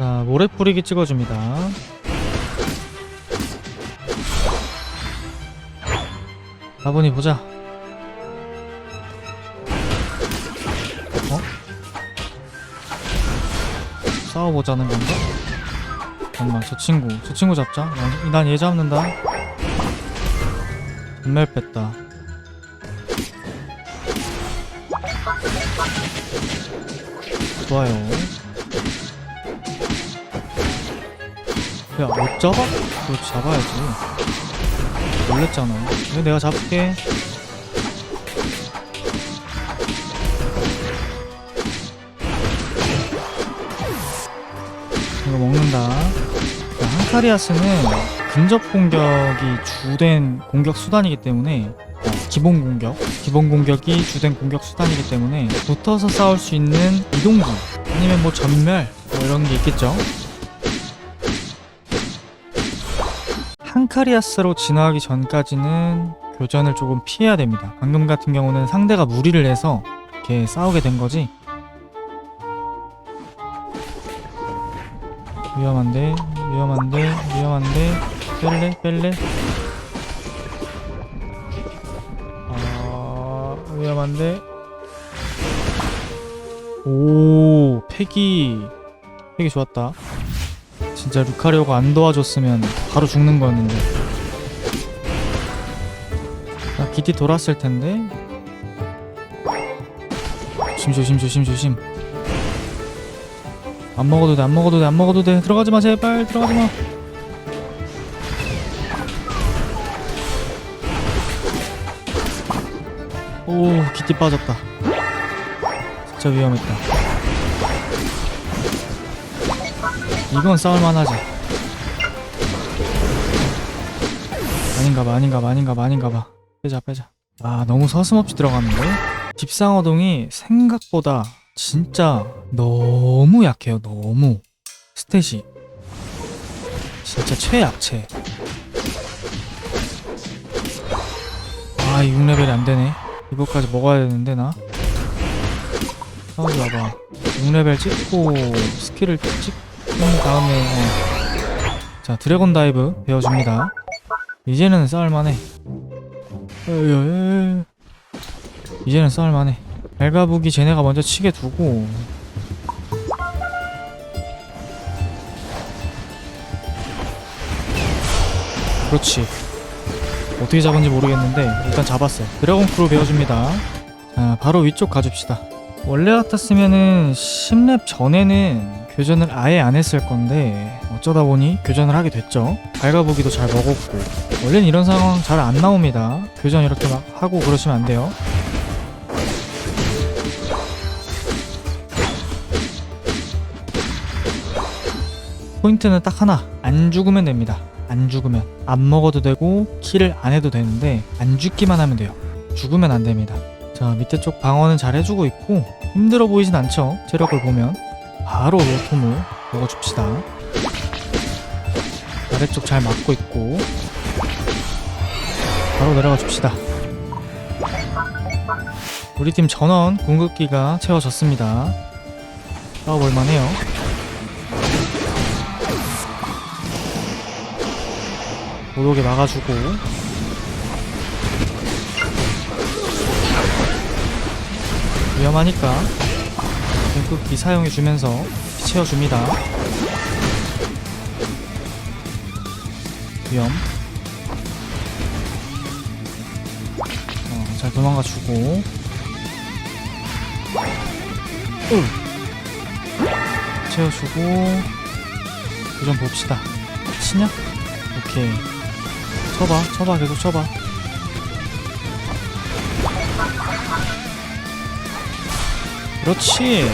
자, 모래 뿌리기 찍어줍니다. 아버니 보자. 어? 싸워보자는 건가? 잠깐만, 저 친구, 저 친구 잡자. 난 얘 잡는다. 전멸 뺐다. 좋아요. 야, 못 잡아? 그거 잡아야지. 놀랬잖아. 이거 내가 잡을게. 이거 먹는다. 자, 한카리아스는 근접 공격이 주된 공격 수단이기 때문에 어, 기본 공격, 기본 공격이 주된 공격 수단이기 때문에 붙어서 싸울 수 있는 이동기 아니면 뭐 전멸 뭐 이런 게 있겠죠. 한카리아스로 진화하기 전까지는 교전을 조금 피해야 됩니다. 방금 같은 경우는 상대가 무리를 해서 이렇게 싸우게 된 거지. 위험한데, 위험한데, 위험한데, 뺄래, 뺄래. 아, 위험한데. 오, 패기, 패기 좋았다. 진짜 루카리오가 안 도와줬으면 바로 죽는 거였는데. 나 기티 돌았을 텐데. 조심 조심 조심 조심. 안 먹어도 돼 안 먹어도 돼 안 먹어도 돼 들어가지 마 제발 들어가지 마. 오 기티 빠졌다. 진짜 위험했다. 이건 싸울만하지. 아닌가봐, 아닌가봐, 아닌가봐, 아닌가봐. 빼자, 빼자. 아, 너무 서슴없이 들어갔는데? 집상어동이 생각보다 진짜 너무 약해요, 너무. 스탯이. 진짜 최약체. 아, 이 6레벨이 안 되네. 이거까지 먹어야 되는데, 나. 싸우지 마봐. 6레벨 찍고, 스킬을 찍고, 그 다음에 어. 자 드래곤 다이브 배워줍니다. 이제는 싸울만해. 이제는 싸울만해. 발가부기 쟤네가 먼저 치게 두고. 그렇지. 어떻게 잡은지 모르겠는데 일단 잡았어. 드래곤 크루 배워줍니다. 자 바로 위쪽 가줍시다 원래 같았으면은 10렙 전에는 교전을 아예 안 했을 건데 어쩌다 보니 교전을 하게 됐죠. 발가보기도 잘 먹었고 원래는 이런 상황 잘 안 나옵니다. 교전 이렇게 막 하고 그러시면 안 돼요. 포인트는 딱 하나 안 죽으면 됩니다. 안 죽으면 안 먹어도 되고 킬을 안 해도 되는데 안 죽기만 하면 돼요. 죽으면 안 됩니다. 자 밑에 쪽 방어는 잘 해주고 있고 힘들어 보이진 않죠? 체력을 보면. 바로 로톰을 먹어줍시다. 아래쪽 잘 막고 있고 바로 내려가 줍시다. 우리 팀 전원 궁극기가 채워졌습니다. 싸워볼만 해요. 못 오게 막아주고 위험하니까 공급기 사용해주면서 채워줍니다. 위험. 어, 잘 도망가주고. 으. 채워주고. 도전 봅시다. 치냐? 오케이. 쳐봐, 쳐봐, 계속 쳐봐. 그렇지.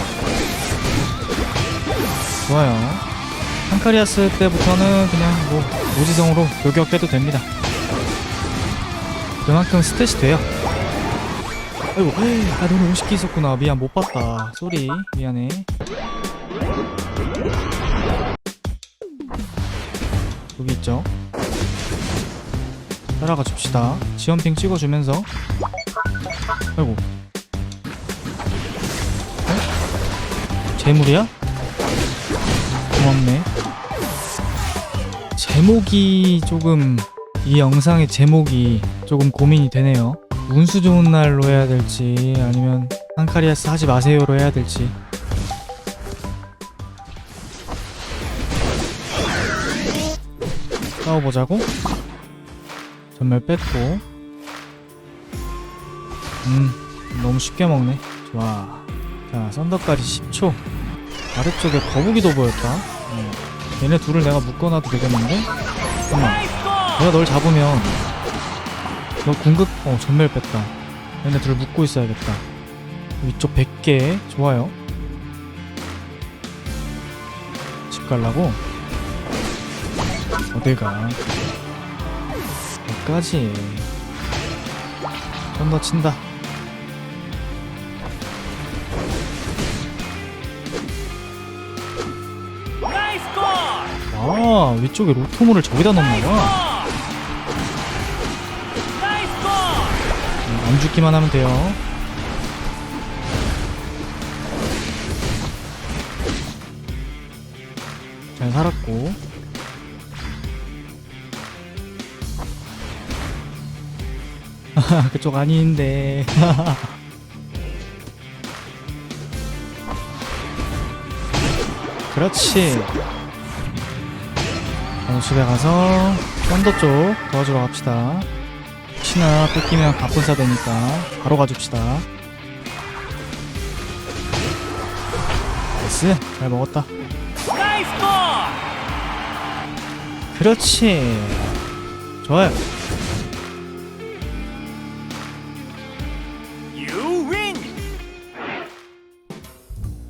좋아요. 한카리아스 때부터는 그냥 뭐 무지성으로 요격 해도 됩니다. 그만큼 스탯이 돼요. 아이고, 아 너는 50개 있었구나. 미안 못 봤다. 쏘리 미안해. 여기 있죠. 따라가 줍시다. 지원핑 찍어주면서. 아이고. 재물이야? 어? 고맙네. 제목이 조금 이 영상의 제목이 조금 고민이 되네요. 운수 좋은 날로 해야 될지 아니면 한카리아스 하지 마세요로 해야 될지. 싸워보자고. 전멸 뺐고. 음, 너무 쉽게 먹네. 좋아. 자, 썬더까지 10초. 아래쪽에 거북이도 보였다. 음. 얘네 둘을 내가 묶어놔도 되겠는데? 잠깐만. 내가 널 잡으면 너 궁극 어 전멸 뺐다. 얘네 둘 묶고 있어야겠다. 위쪽 100개 좋아요. 집 갈라고? 어딜 가? 여기까지. 좀 더 친다. 아 위쪽에 로토무를 저기다 넣나봐. 음, 안 죽기만 하면 돼요. 잘 살았고. 그쪽 아닌데. 그렇지. 어, 집에 가서 썬더 쪽 도와주러 갑시다. 혹시나 뺏기면 갑분사 되니까 바로 가줍시다. 나이스 잘 먹었다. 그렇지. 좋아요.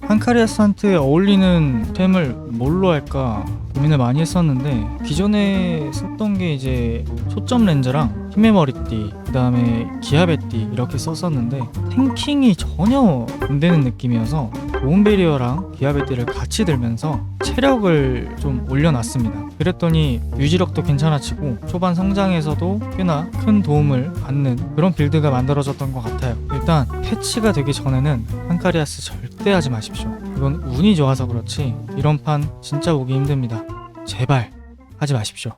한카리아스한테 어울리는 템을 뭘로 할까 고민을 많이 했었는데 기존에 썼던 게 이제 초점 렌즈랑 힘의 머리띠 그 다음에 기아베띠 이렇게 썼었는데 탱킹이 전혀 안 되는 느낌이어서 보온베리어랑 기아베띠를 같이 들면서 체력을 좀 올려놨습니다. 그랬더니 유지력도 괜찮아지고 초반 성장에서도 꽤나 큰 도움을 받는 그런 빌드가 만들어졌던 것 같아요 일단 패치가 되기 전에는 한카리아스 절대 하지 마십시오 이건 운이 좋아서 그렇지 이런 판 진짜 오기 힘듭니다 제발 하지 마십시오.